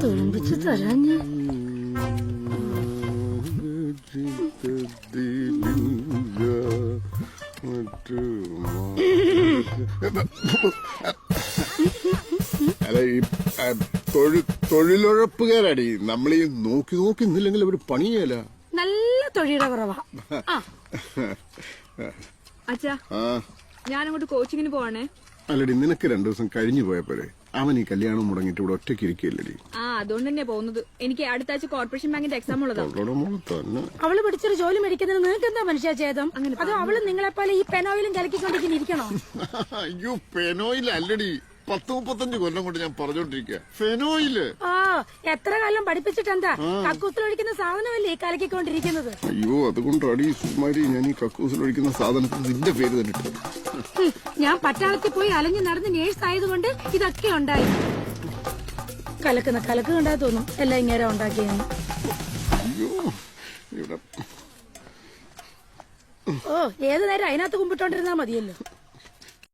തുളുമ്പിച്ച് തരാഞ്ഞ് അല്ല ഈ തൊഴിൽ തൊഴി തൊഴിലുറപ്പുകാരടി നമ്മൾ ഈ നോക്കി നോക്കി നിന്നില്ലെങ്കിൽ അവർ പണിയല്ല നല്ല തൊഴിയുടെ കുറവാ. അച്ഛാ ഞാനങ്ങോട്ട് കോച്ചിങ്ങിന് പോവാണേ. അല്ലടി നിനക്ക് രണ്ടു ദിവസം കഴിഞ്ഞു പോയപ്പോരെ അവൻ ഈ കല്യാണം മുടങ്ങിട്ട് ഇവിടെ ഒറ്റയ്ക്ക് ഇരിക്കില്ലേ ആ അതുകൊണ്ട് തന്നെ പോകുന്നത്. എനിക്ക് അടുത്ത ആഴ്ച കോർപ്പറേഷൻ ബാങ്കിന്റെ എക്സാം ഉള്ളത്. അവളുടെ മോൾ തന്നെ. അവൾ പിടിച്ചൊരു ജോലി മേടിക്കുന്നതിന് നിങ്ങൾക്ക് എന്താ മനുഷ്യ ചേതം അതോ അവൾ നിങ്ങളെപ്പോലെ ഈ പെനോയിലും കലക്കിക്കൊണ്ടിരിക്കണോ? അയ്യോ പെനോയിൽ അല്ലടി പത്ത് മുപ്പത്തഞ്ച് കൊല്ലം കൊണ്ട് ഞാൻ പറഞ്ഞോണ്ടിരിക്കുക ഫെനോയിൽ. ആ എത്ര കാലം പഠിപ്പിച്ചിട്ടെന്താ? കക്കൂസിലൊഴിക്കുന്ന സാധനമല്ലേ ഈ കലക്കിക്കൊണ്ടിരിക്കുന്നത്? അയ്യോ അതുകൊണ്ടാടി സുമാരി ഞാൻ ഈ കക്കൂസിൽ ഒഴിക്കുന്ന സാധനത്തിന് നിന്റെ പേര് തന്നെ ഞാൻ പട്ടാളത്തിൽ പോയി അലഞ്ഞു നടന്ന് നേഴ്സ് ആയതുകൊണ്ട് ഇതൊക്കെ ഉണ്ടായി. കലക്കുന്ന കലക്ക് കണ്ടാ തോന്നും എല്ലാം ഇങ്ങനെ ഉണ്ടാക്കിയെന്ന്. അയ്യോ ഇവിടെ. ഓ ഏത് നേരം അതിനകത്ത് കുമ്പിട്ടോണ്ടിരുന്നാ മതിയല്ലോ?